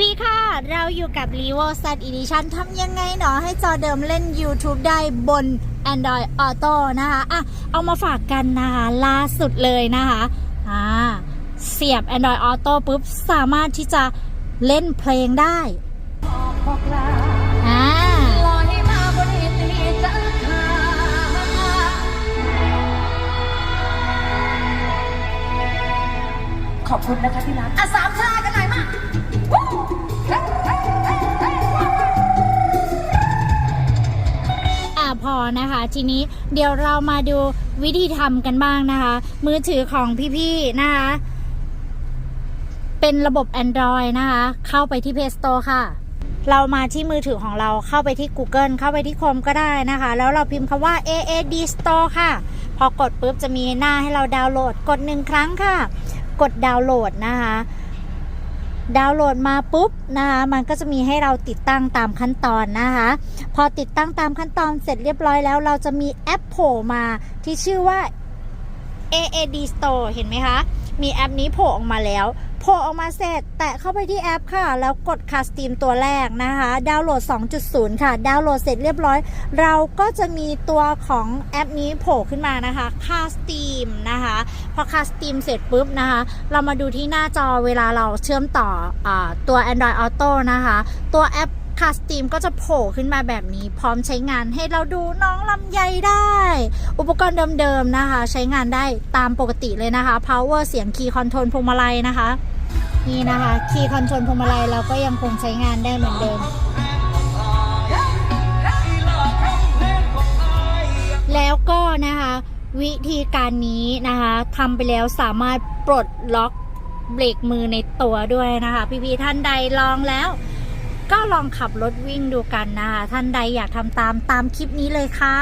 พี่ค่ะ เราอยู่กับ r e v o s a t Edition ทำยังไงเนาะให้จอเดิมเล่น YouTube ได้บน Android Auto นะคะอะเอามาฝากกันนะคะล่าสุดเลยนะคะอ่าเสียบ Android Auto ปุ๊บ สามารถที่จะเล่นเพลงได้อ่าขอบคุณนะคะที่รักอะสามชากันหน่อยมา พอนะคะ ทีนี้เดี๋ยวเรามาดูวิธีทำกันบ้างนะคะ มือถือของพี่ๆนะคะ เป็นระบบ Android นะคะ เข้าไปที่ Play Store ค่ะ เรามาที่มือถือของเราเข้าไปที่ Google เข้าไปที่ Chrome ก็ได้นะคะ แล้วเราพิมพ์คำว่า AAD Store ค่ะ พอกดปุ๊บจะมีหน้าให้เราดาวน์โหลด กดหนึ่งครั้งค่ะ กดดาวน์โหลดนะคะ ดาวน์โหลดมาปุ๊บนะคะมันก็จะมีให้เราติดตั้งตามขั้นตอนนะคะ พอติดตั้งตามขั้นตอนเสร็จเรียบร้อยแล้ว เราจะมีแอปโผล่มาที่ชื่อว่า AAD Store เห็นไหมคะ มีแอปนี้โผล่ออกมาแล้วโผล่ออกมาเสร็จ แตะเข้าไปที่แอปค่ะ แล้วกดคาสตีมตัวแรกนะคะ ดาวน์โหลด 2.0 ค่ะ ดาวน์โหลดเสร็จเรียบร้อย เราก็จะมีตัวของแอปนี้โผล่ขึ้นมานะคะคาสตีมนะคะ พอคาสตีมเสร็จปุ๊บนะคะ เรามาดูที่หน้าจอเวลาเราเชื่อมต่ออตัว Android Auto นะคะ ตัวแอป คาสตีมก็จะโผล่ขึ้นมาแบบนี้ พร้อมใช้งานให้เราดูน้องลำไยได้ อุปกรณ์เดิมๆนะคะ ใช้งานได้ตามปกติเลยนะคะ power เสียงคีย์คอนโทรลพวงมาลัยนะคะ นี่นะคะ คีย์คอนโทรลพวงมาลัยเราก็ยังคงใช้งานได้เหมือนเดิมแล้วก็นะคะ วิธีการนี้นะคะทำไปแล้วสามารถปลดล็อกเบรกมือในตัวด้วยนะคะ พี่ๆท่านใดลองแล้ว ก็ลองขับรถวิ่งดูกันนะคะท่านใดอยากทำตามตามคลิปนี้เลยค่ะ